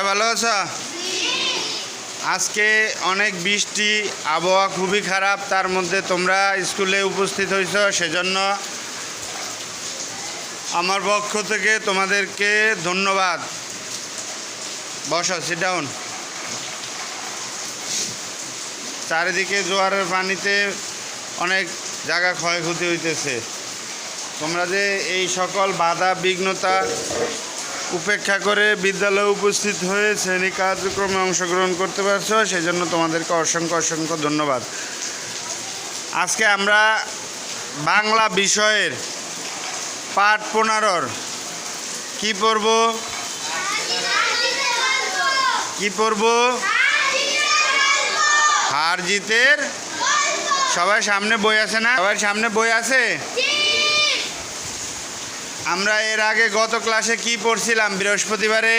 সবাই ভালো আছো? আজকে অনেক বৃষ্টি, আবহাওয়া খুবই খারাপ, তার মধ্যে তোমরা স্কুলে উপস্থিত হয়েছ, সেজন্য আমার পক্ষ থেকে তোমাদেরকে ধন্যবাদ। বসো সিট ডাউন চারিদিকে জোয়ারের পানিতে অনেক জায়গা ক্ষয়ক্ষতি হইতেছে। তোমরা যে এই সকল বাধা, বিঘ্নতা উপেক্ষা করে বিদ্যালয়ে উপস্থিত হয়ে শ্রেণি কার্যক্রমে অংশগ্রহণ করতে পারছ সেই জন্য তোমাদেরকে অসংখ্য অসংখ্য ধন্যবাদ। আজকে আমরা বাংলা বিষয়ের পাঠ পনেরোর কি পড়ব? কি পড়ব? হার জিতের? সবার সামনে বই আছে না? সবার সামনে বই আছে? আমরা এর আগে গত ক্লাসে কি পড়ছিলাম বৃহস্পতিবারে?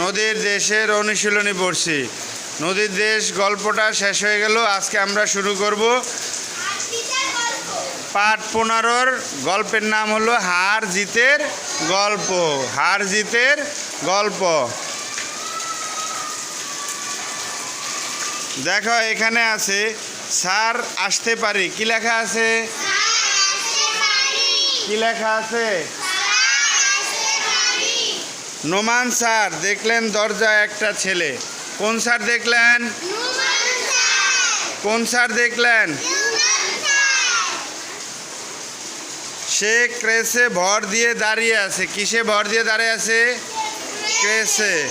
নদীর দেশের অনুশীলনী পড়ছি। নদীর দেশ গল্পটা শেষ হয়ে গেল আজকে আমরা শুরু করব। পাঠ পনেরোর গল্পের নাম হলো হার জিতের গল্প। হার জিতের গল্প। দেখো এখানে আছে স্যার, আসতে পারি। কি লেখা আছে? কি লেখা আছে? নোমান স্যার, দেখলেন দরজায় একটা ছেলে। কোন স্যার দেখলেন? কোন স্যার দেখলেন? সে ক্রেসে ভর দিয়ে দাঁড়িয়ে আছে। কিসে ভর দিয়ে দাঁড়িয়ে আছে? ক্রেসে।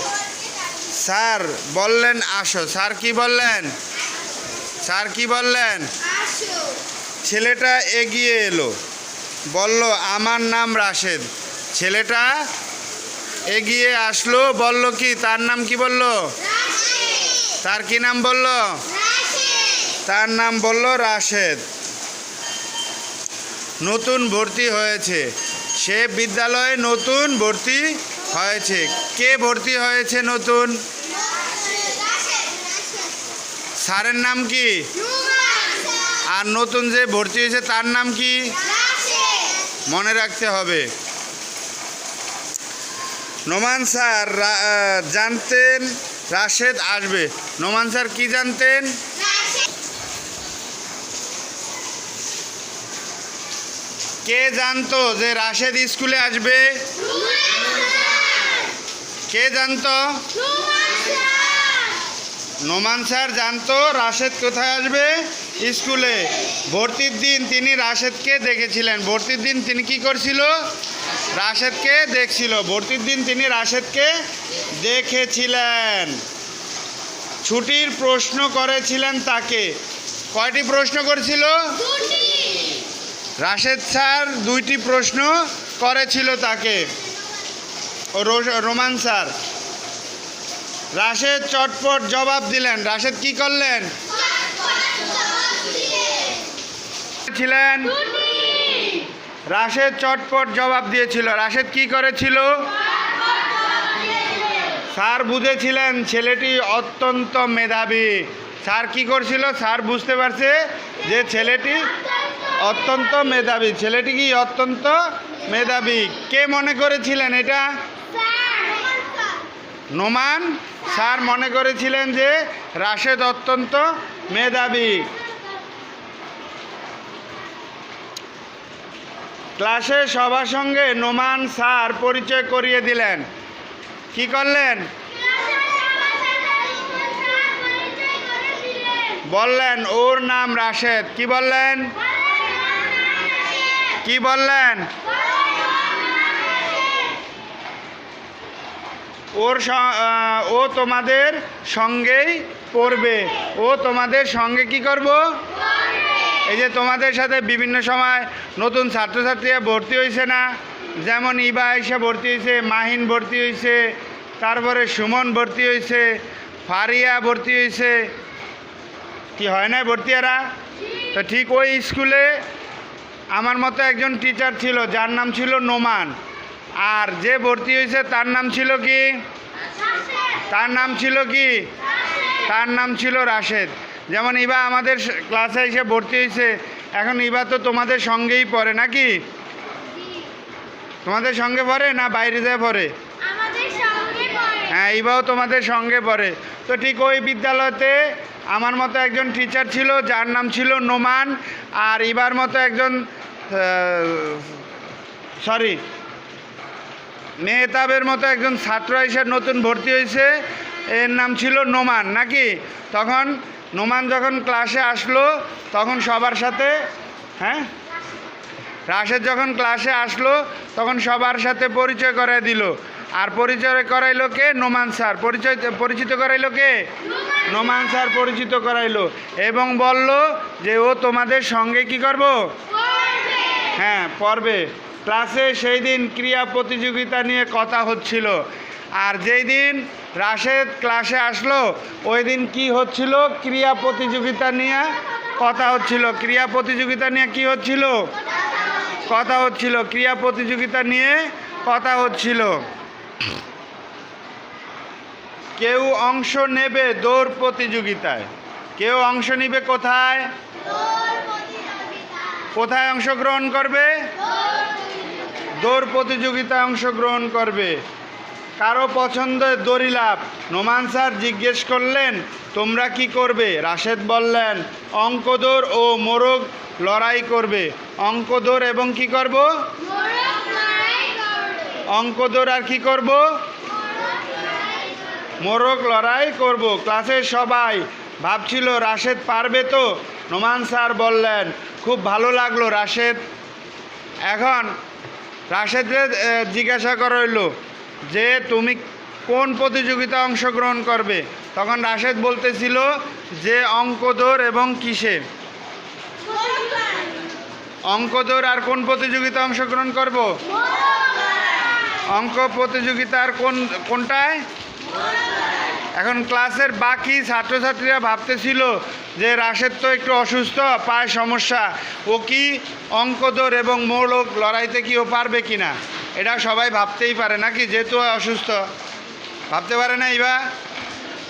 স্যার, বললেন, আসো। স্যার, কি বললেন? স্যার কি বললেন? ছেলেটা এগিয়ে এলো। বলল আমার নাম রাশেদ। ছেলেটা এগিয়ে আসলো বলল কি তার নাম কি বলল? তার কি নাম বলল? তার নাম বলল রাশেদ। নতুন ভর্তি হয়েছে। সে বিদ্যালয়ে নতুন ভর্তি হয়েছে। কে ভর্তি হয়েছে নতুন? স্যারের নাম কি? আর নতুন যে ভর্তি হয়েছে, তার নাম কি? মনে রাখতে হবে। নোমান স্যার জানতেন রাশেদ আসবে। নোমান স্যার, কি জানতেন? কে জানতো যে রাশেদ স্কুলে আসবে? কে জানতো? নোমান স্যার জানতো রাশেদ কোথায় আসবে স্কুলে। ভর্তির দিন তিনি রাশেদকে দেখেছিলেন। ভর্তির দিন তিনি কি করছিল? রাশেদকে দেখছিল। ভর্তির দিন তিনি রাশেদকে দেখেছিলেন। ছুটির প্রশ্ন করেছিলেন তাকে। কয়টি প্রশ্ন করেছিল? রাশেদ স্যার দুইটি প্রশ্ন করেছিল তাকে। Roman sir. রাশেদ চটপট জবাব দিলেন। রাশেদ কি করলেন? ছিলেন। রাশেদ চটপট জবাব দিয়েছিল। রাশেদ কি করেছিল? স্যার বুঝেছিলেন, ছেলেটি অত্যন্ত মেধাবী। স্যার কি করছিল? স্যার বুঝতে পারছে যে ছেলেটি অত্যন্ত মেধাবী। ছেলেটি কি অত্যন্ত মেধাবী? কে মনে করেছিলেন এটা? নোমান স্যার মনে করেছিলেন যে রাশেদ অত্যন্ত মেধাবী। ক্লাসে সবার সঙ্গে নোমান স্যার পরিচয় করিয়ে দিলেন। কি করলেন? বললেন, ওর নাম রাশেদ। কি বললেন? কি বললেন? ওর ও তোমাদের সঙ্গেই পড়বে। ও তোমাদের সঙ্গে কি করব? এই যে তোমাদের সাথে বিভিন্ন সময় নতুন ছাত্রছাত্রীরা ভর্তি হয়েছে না। যেমন ইবা এসে ভর্তি হয়েছে মাহিন ভর্তি হয়েছে তারপরে সুমন ভর্তি হয়েছে ফারিয়া ভর্তি হয়েছে কি হয় না ভর্তি এরা তো ঠিক ওই স্কুলে আমার মতো একজন টিচার ছিল, যার নাম ছিল নোমান। আর যে ভর্তি হয়েছে তার নাম ছিল কি? তার নাম ছিল কি? তার নাম ছিল রাশেদ। যেমন ইবা আমাদের ক্লাসে এসে ভর্তি হয়েছে এখন ইবা তো তোমাদের সঙ্গেই পড়ে নাকি? তোমাদের সঙ্গে পড়ে না বাইরে যায় পড়ে? হ্যাঁ ইবাও তোমাদের সঙ্গে পড়ে। তো ঠিক ওই বিদ্যালয়তে আমার মতো একজন টিচার ছিল যার নাম ছিল নোমান আর ইবার মতো একজন সরি মেহতাবের মতো একজন ছাত্র এসে নতুন ভর্তি হয়েছে। এর নাম ছিল নোমান নাকি? তখন নোমান যখন ক্লাসে আসলো তখন সবার সাথে হ্যাঁ? রাশেদ যখন ক্লাসে আসলো তখন সবার সাথে পরিচয় করাই দিল। আর পরিচয় করাইলো কে? নোমান স্যার। পরিচয় পরিচিত করাইলো কে? নোমান স্যার পরিচিত করাইলো এবং বলল যে ও তোমাদের সঙ্গে কি করব? হ্যাঁ পড়বে। ক্লাসে সেই দিন ক্রিয়া প্রতিযোগিতা নিয়ে কথা হচ্ছিল। আর যেই দিন রাশেদ ক্লাসে আসলো, ওই দিন কি হচ্ছিল? ক্রিয়া প্রতিযোগিতা নিয়ে কথা হচ্ছিল। ক্রিয়া প্রতিযোগিতা নিয়ে কি হচ্ছিল? কথা হচ্ছিল। ক্রিয়া প্রতিযোগিতা নিয়ে কথা হচ্ছিল। কেউ অংশ নেবে দৌড় প্রতিযোগিতায়। কেউ অংশ নেবে কোথায়? কোথায় অংশগ্রহণ করবে? দৌড় প্রতিযোগিতায় অংশগ্রহণ করবে। কারও পছন্দের দড়িলাভ নোমান স্যার জিজ্ঞেস করলেন তোমরা কি করবে? রাশেদ বললেন অঙ্ক দৌড় ও মোরগ লড়াই করবে। অঙ্ক দৌড় এবং কি করব? অঙ্ক দৌড় আর কি করব? মোরগ লড়াই করব। ক্লাসের সবাই। ভাবছিল রাশেদ পারবে তো? নোমান স্যার বললেন খুব ভালো লাগল রাশেদ। এখন রাশেদরে জিজ্ঞাসা করা যে তুমি কোন প্রতিযোগিতা অংশগ্রহণ করবে? তখন রাশেদ বলতেছিল যে অঙ্ক দৌড় এবং কিসে? মোরগ লড়াই অঙ্ক দৌড় আর কোন প্রতিযোগিতা অংশগ্রহণ করব? অঙ্ক প্রতিযোগিতার কোন, কোনটায়? এখন ক্লাসের বাকি ছাত্রছাত্রীরা ভাবতেছিল যে রাশেদ তো একটু অসুস্থ, পায় সমস্যা। ও কি অঙ্ক দৌড় এবং মৌলক লড়াইতে কি ও পারবে কি না এটা সবাই ভাবতেই পারে নাকি? যেহেতু অসুস্থ। ভাবতে পারে না ইবা?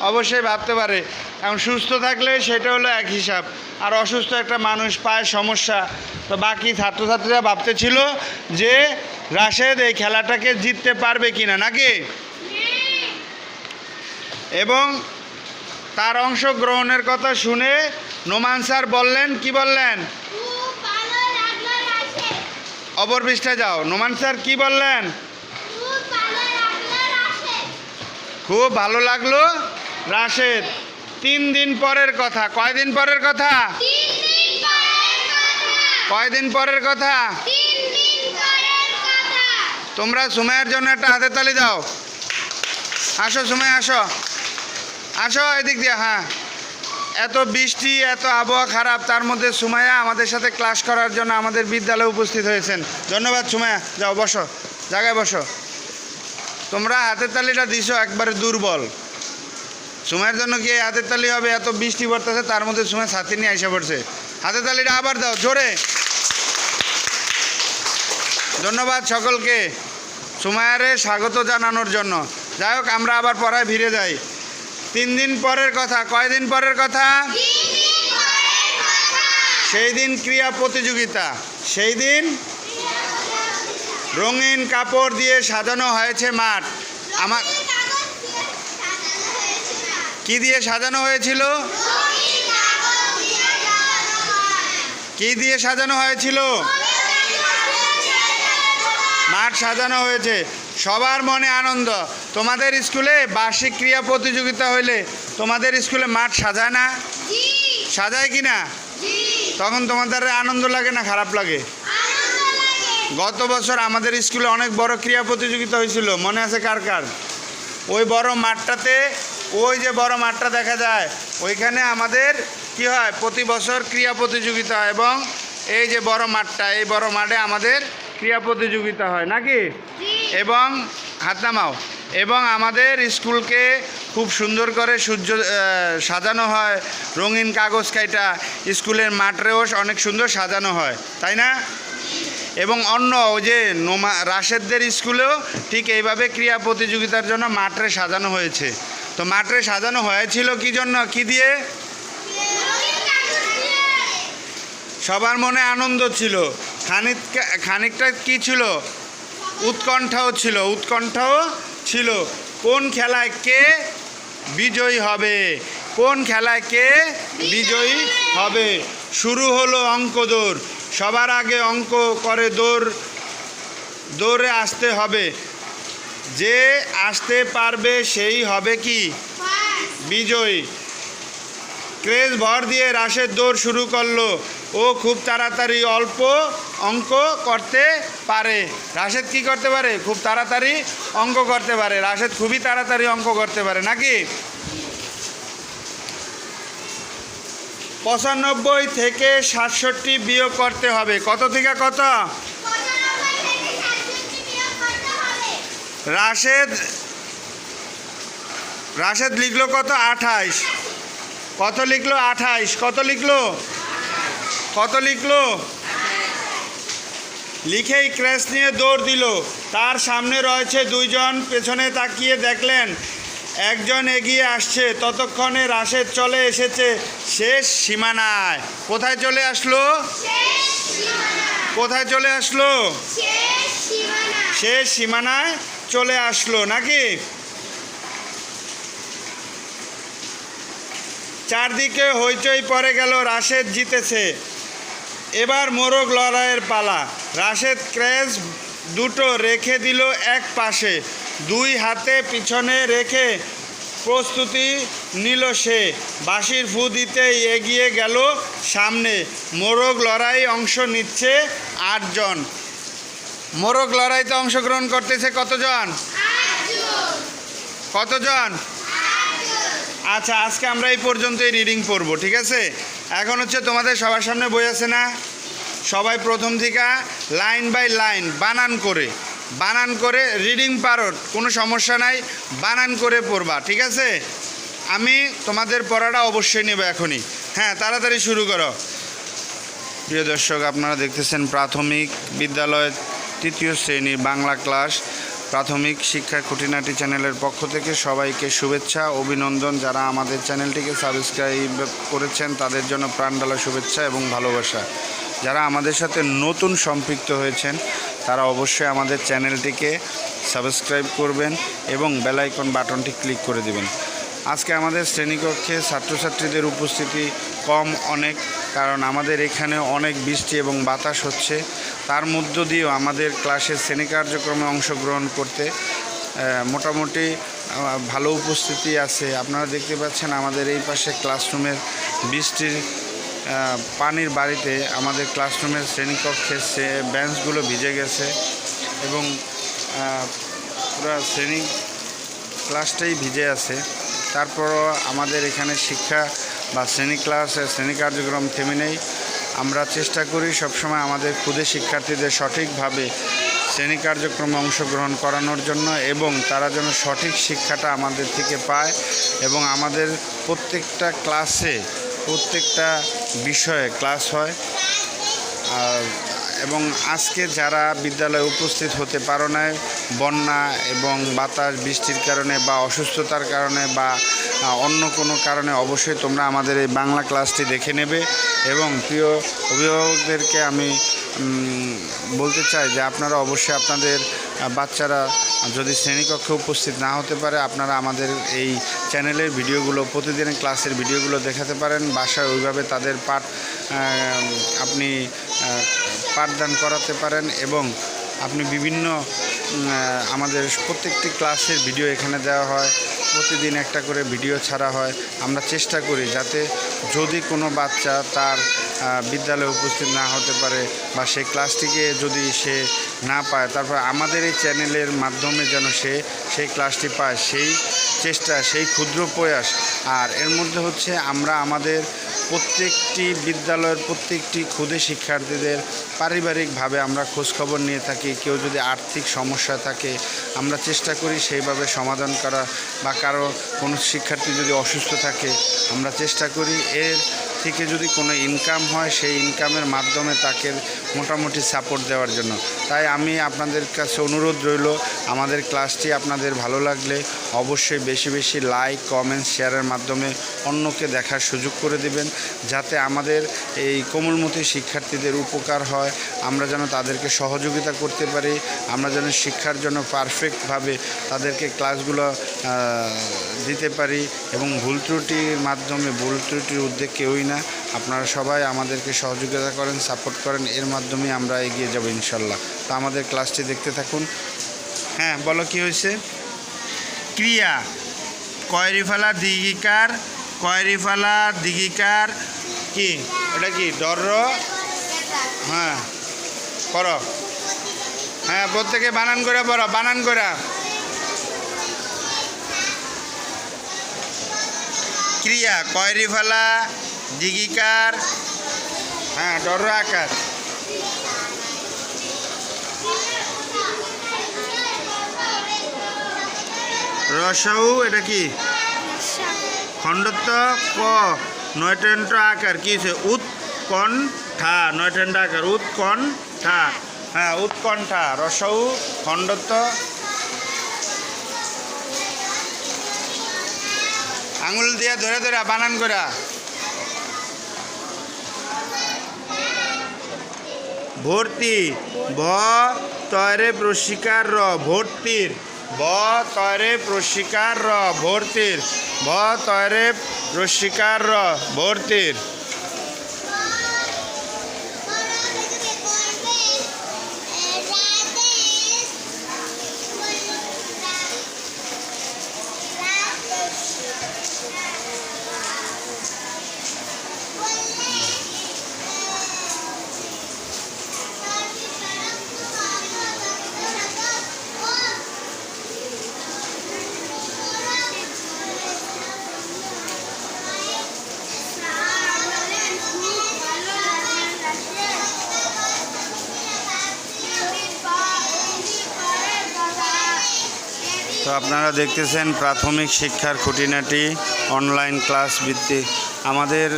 অবশ্যই ভাবতে পারে। এখন সুস্থ থাকলে সেটা হলো এক হিসাব। আর অসুস্থ একটা মানুষ, পায় সমস্যা। তো বাকি ছাত্রছাত্রীরা ভাবতেছিল যে রাশেদ এই খেলাটাকে জিততে পারবে কি না নাকি? এবং তার অংশগ্রহণের কথা শুনে নোমান স্যার বললেন, কি বললেন? অপর পৃষ্ঠা যাও। নোমান স্যার, কি বললেন? খুব ভালো লাগল, রাশেদ। তিন দিন পরের কথা। কয়দিন পরের কথা? কয়দিন পরের কথা? তোমরা সুমাইয়ের জন্য একটা হাতের তালি দাও। আসো সুমাই আসো। আসো এদিক দিয়ে হ্যাঁ। এত বৃষ্টি, এত আবহাওয়া খারাপ, তার মধ্যে সুমাইয়া আমাদের সাথে ক্লাস করার জন্য আমাদের বিদ্যালয়ে উপস্থিত হয়েছেন। ধন্যবাদ সুমায়া যাও, বসো, জায়গায় বসো। তোমরা হাতের তালিটা দিছো একবারে দুর্বল। সুমায়ের জন্য কি হাতের তালি হবে? এত বৃষ্টি পড়তেছে, তার মধ্যে সুমাই ছাতি নিয়ে এসে পড়ছে। হাতের তালিটা আবার দাও, জোরে। ধন্যবাদ সকলকে। সুমায়ারে স্বাগত জানানোর জন্য। যাই হোক, আমরা আবার পড়ায় ফিরে যাই। তিন দিন পরের কথা কয়দিন পরের কথা? সেই দিন ক্রিয়া প্রতিযোগিতা। সেই দিন রঙিন কাপড় দিয়ে সাজানো হয়েছে মাঠ। আমার কি দিয়ে সাজানো হয়েছিল? হয় কি দিয়ে সাজানো হয়েছিল? মাঠ সাজানো হয়েছে। সবার মনে আনন্দ। তোমাদের স্কুলে বার্ষিক ক্রিয়া প্রতিযোগিতা হইলে তোমাদের স্কুলে মাঠ সাজায় না? সাজায় কি না? তখন তোমাদের আনন্দ লাগে না খারাপ লাগে? গত বছর আমাদের স্কুলে অনেক বড় ক্রিয়া প্রতিযোগিতা হয়েছিল। মনে আছে কার কার? ওই বড় মাঠটাতে ওই যে বড় মাঠটা দেখা যায় ওইখানে আমাদের কি হয়? প্রতি বছর ক্রিয়া প্রতিযোগিতা হয় এবং এই যে বড় মাঠটা এই বড় মাঠে আমাদের ক্রিয়া প্রতিযোগিতা হয়। নাকি? এবং হাত নামাও। এবং আমাদের স্কুলকে খুব সুন্দর করে সূর্য সাজানো হয়। রঙিন কাগজ কাইটা স্কুলের মাঠেও অনেক সুন্দর সাজানো হয়, তাই না? এবং অন্য ওই যে নোমা, রাশেদদের স্কুলেও ঠিক এইভাবে ক্রিয়া প্রতিযোগিতার জন্য মাঠে সাজানো হয়েছে। তো মাঠে সাজানো হয়েছিল কি জন্য? কি দিয়ে? সবার মনে আনন্দ ছিল। খানিক খানিকটা কি ছিল? উৎকণ্ঠাও ছিল। উৎকণ্ঠাও ছিল। কোন খেলায় কে বিজয়ী হবে? কোন খেলায় কে বিজয়ী হবে? শুরু হলো অঙ্ক দৌড়। সবার আগে অঙ্ক করে দৌড় দৌড়ে আসতে হবে। যে আসতে পারবে সেই হবে কি? বিজয়ী। ক্রেজ ভর দিয়ে রাশেদ দৌড় শুরু করল। ও খুব তাড়াতাড়ি অল্প অঙ্ক করতে পারে। রাশেদ কি করতে পারে? খুব তাড়াতাড়ি অঙ্ক করতে পারে। রাশেদ খুবই তাড়াতাড়ি অঙ্ক করতে পারে। নাকি? পঁচানব্বই থেকে সাতষট্টি বিয়োগ করতে হবে। কত থেকে কত? রাশেদ রাশেদ লিখলো কত? আঠাইশ কত লিখলো আঠাইশ? কত লিখলো? কত লিখলো? লিখেই ক্র্যাশ নিয়ে দৌড় দিল। তার সামনে রয়েছে দুইজন পেছনে তাকিয়ে দেখলেন একজন এগিয়ে আসছে। ততক্ষণে রাশেদ চলে এসেছে শেষ সীমানায়। কোথায় চলে আসলো? কোথায় চলে আসলো? শেষ সীমানায়। চলে আসলো নাকি? চারদিকে হইচই পরে গেল রাশেদ জিতেছে। এবার মোরগ লড়াইয়ের পালা। রাশেদ ক্র্যাশ দুটো রেখে দিল এক পাশে। দুই হাতে পিছনে রেখে প্রস্তুতি নিল সে। বাঁশির ফু দিতেই এগিয়ে গেল সামনে। মোরগ লড়াই অংশ নিচ্ছে আটজন। মোরগ লড়াইতে অংশগ্রহণ করতেছে কতজন? কতজন? আচ্ছা আজকে আমরা এই পর্যন্তই রিডিং পড়ব, ঠিক আছে? এখন হচ্ছে তোমাদের সবার সামনে বই আছে না? সবাই প্রথম থেকে লাইন বাই লাইন বানান করে বানান করে রিডিং পারো, কোনো সমস্যা নাই, বানান করে পড়বা, ঠিক আছে? আমি তোমাদের পড়াটা অবশ্যই নেব এখনই। হ্যাঁ তাড়াতাড়ি শুরু করো। প্রিয় দর্শক, আপনারা দেখতেছেন প্রাথমিক বিদ্যালয় তৃতীয় শ্রেণির বাংলা ক্লাস প্রাথমিক শিক্ষা খুঁটিনাটি চ্যানেলের পক্ষ থেকে সবাইকে শুভেচ্ছা, অভিনন্দন। যারা আমাদের চ্যানেলটিকে সাবস্ক্রাইব করেছেন, তাদের জন্য প্রাণডালা শুভেচ্ছা এবং ভালোবাসা। যারা আমাদের সাথে নতুন সম্পৃক্ত হয়েছেন, তারা অবশ্যই আমাদের চ্যানেলটিকে সাবস্ক্রাইব করবেন এবং বেলাইকন বাটনটি ক্লিক করে দেবেন। আজকে আমাদের শ্রেণীকক্ষে ছাত্রছাত্রীদের উপস্থিতি কম অনেক, কারণ আমাদের এখানে অনেক বৃষ্টি এবং বাতাস হচ্ছে। তার মধ্য দিয়েও আমাদের ক্লাসের শ্রেণি কার্যক্রমে অংশগ্রহণ করতে মোটামুটি ভালো উপস্থিতি আছে। আপনারা দেখতে পাচ্ছেন আমাদের এই পাশে ক্লাসরুমের বৃষ্টির পানির বাড়িতে আমাদের ক্লাসরুমের শ্রেণীকক্ষের সে, বেঞ্চগুলো ভিজে গেছে এবং পুরো শ্রেণি ক্লাসটাই ভিজে আছে। তারপরও আমাদের এখানে শিক্ষা বা শ্রেণি ক্লাস শ্রেণি কার্যক্রম থেমে নেই। আমরা চেষ্টা করি সবসময় আমাদের ক্ষুদে শিক্ষার্থীদের সঠিকভাবে শ্রেণি কার্যক্রমে অংশগ্রহণ করানোর জন্য এবং তারা যেন সঠিক শিক্ষাটা আমাদের থেকে পায় এবং আমাদের প্রত্যেকটা ক্লাসে প্রত্যেকটা বিষয়ে ক্লাস হয়। আর এবং আজকে যারা বিদ্যালয়ে উপস্থিত হতে পারো নাই, বন্যা এবং বাতাস, বৃষ্টির কারণে বা অসুস্থতার কারণে বা অন্য কোনো কারণে অবশ্যই তোমরা আমাদের এই বাংলা ক্লাসটি দেখে নেবে। এবং প্রিয় অভিভাবকদেরকে আমি বলতে চাই যে আপনারা অবশ্যই আপনাদের বাচ্চারা যদি শ্রেণীকক্ষে উপস্থিত না হতে পারে, আপনারা আমাদের এই চ্যানেলের ভিডিওগুলো, প্রতিদিনের ক্লাসের ভিডিওগুলো দেখাতে পারেন। বাসায় ওইভাবে তাদের পাঠ আপনি পাঠদান করাতে পারেন এবং আপনি বিভিন্ন আমাদের প্রত্যেকটি ক্লাসের ভিডিও এখানে দেওয়া হয়। প্রতিদিন একটা করে ভিডিও ছাড়া হয়। আমরা চেষ্টা করি যাতে যদি কোনো বাচ্চা তার বিদ্যালয়ে উপস্থিত না হতে পারে বা সেই ক্লাসটিকে যদি সে না পায়, তারপর আমাদের এই চ্যানেলের মাধ্যমে যেন সে সেই ক্লাসটি পায়, সেই চেষ্টা, সেই ক্ষুদ্র প্রয়াস। আর এর মধ্যে হচ্ছে আমরা আমাদের প্রত্যেকটি বিদ্যালয়ের প্রত্যেকটি ক্ষুদে শিক্ষার্থীদের পারিবারিকভাবে আমরা খোঁজখবর নিয়ে থাকি। কেউ যদি আর্থিক সমস্যা থাকে, আমরা চেষ্টা করি সেইভাবে সমাধান করা বা কারও কোনো শিক্ষার্থী যদি অসুস্থ থাকে, আমরা চেষ্টা করি এর থেকে যদি কোনো ইনকাম হয়, সেই ইনকামের মাধ্যমে তাকে মোটামুটি সাপোর্ট দেওয়ার জন্য। তাই আমি আপনাদের কাছে অনুরোধ রইল, আমাদের ক্লাসটি আপনাদের ভালো লাগলে অবশ্যই বেশি বেশি লাইক কমেন্ট শেয়ারের মাধ্যমে অন্যকে দেখার সুযোগ করে দিবেন, যাতে আমাদের এই কোমলমতি শিক্ষার্থীদের উপকার হয়। আমরা যেন তাদেরকে সহযোগিতা করতে পারি, আমরা যেন শিক্ষার জন্য পারফেক্টভাবে তাদেরকে ক্লাসগুলো দিতে পারি এবং ভুল ত্রুটির মাধ্যমে ভুল ত্রুটির উদ্যোগ কেউই না, আপনারা সবাই আমাদেরকে সহযোগিতা করেন সাপোর্ট করেন, এর মাধ্যমে আমরা এগিয়ে যাব ইনশাল্লাহ। তো আমাদের ক্লাসটি দেখতে থাকুন। হ্যাঁ বলো কি হয়েছে? ক্রিয়া কয়রিফালা দিগিকার কয়রিফালা দিগিকার, কি? এটা কি ডর হ্যাঁ পড়ো। হ্যাঁ প্রত্যেকে বানান করে পড়ো, বানান করে। ক্রিয়া কয়রিফালা দিগিকার হ্যাঁ ডর আকার। রসৌ এটা কি? খণ্ডত্ব ক। নয়টেন্ট আকার, কি হচ্ছে উৎকণ্ঠা নয়টেন্ট আকার, উৎকণ্ঠা। হ্যাঁ উৎকণ্ঠা রসৌ খণ্ডত্ব। আঙুল দিয়ে ধরে ধরে বানান করা ভর্তি। ব তয়রে প্রশিকার র, ভর্তির। ব তয়রে প্রশিকার র, ভর্তির। ব তয়রে প্রশিকার র, ভর্তির। তো আপনারা দেখতেছেন প্রাথমিক শিক্ষার খুঁটিনাটি অনলাইন ক্লাস ভিত্তিক আমাদের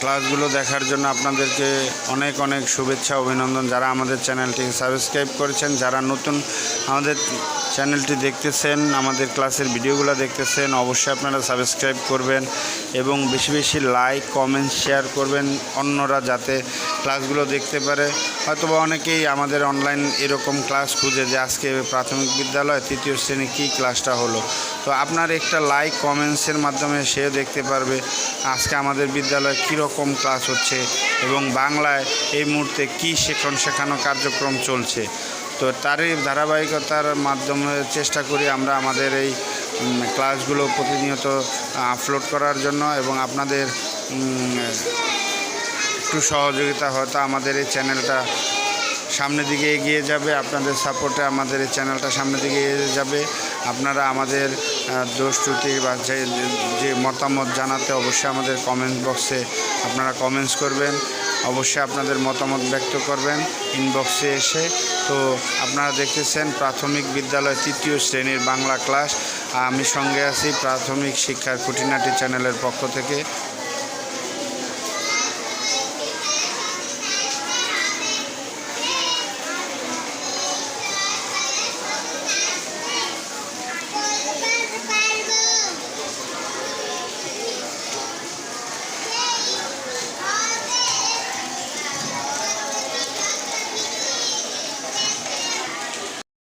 ক্লাসগুলো দেখার জন্য আপনাদেরকে অনেক অনেক শুভেচ্ছা, অভিনন্দন। যারা আমাদের চ্যানেলটি সাবস্ক্রাইব করেছেন, যারা নতুন, আমাদের চ্যানেলটি দেখতেছেন, আমাদের ক্লাসের ভিডিওগুলো দেখতেছেন, অবশ্যই আপনারা সাবস্ক্রাইব করবেন এবং বেশি বেশি লাইক কমেন্ট শেয়ার করবেন অন্যরা যাতে ক্লাসগুলো দেখতে পারে। হয়তোবা অনেকেই আমাদের অনলাইন এরকম ক্লাস খুঁজে যে আজকে প্রাথমিক বিদ্যালয়, তৃতীয় শ্রেণি কী ক্লাসটা হলো। তো আপনার একটা লাইক কমেন্টসের মাধ্যমে সেও দেখতে পারবে আজকে আমাদের বিদ্যালয়ে কীরকম ক্লাস হচ্ছে এবং বাংলায় এই মুহূর্তে কী শেখন শেখানো কার্যক্রম চলছে। তো তারই ধারাবাহিকতার মাধ্যমে চেষ্টা করি আমরা আমাদের এই ক্লাসগুলো প্রতিনিয়ত আপলোড করার জন্য এবং আপনাদের একটু সহযোগিতা হয়তো আমাদের এই চ্যানেলটা সামনের দিকে এগিয়ে যাবে, আপনাদের সাপোর্টে আমাদের এই চ্যানেলটা সামনের দিকে এগিয়ে যাবে। আপনারা আমাদের দোষ ত্রুটি বা যে যে মতামত জানাতে অবশ্যই আমাদের কমেন্ট বক্সে আপনারা কমেন্টস করবেন। অবশ্যই আপনাদের মতামত ব্যক্ত করবেন ইনবক্সে এসে। তো আপনারা দেখেছেন প্রাথমিক বিদ্যালয় তৃতীয় শ্রেণির বাংলা ক্লাস আমি সঙ্গে আছি প্রাথমিক শিক্ষার খুঁটিনাটি চ্যানেলের পক্ষ থেকে।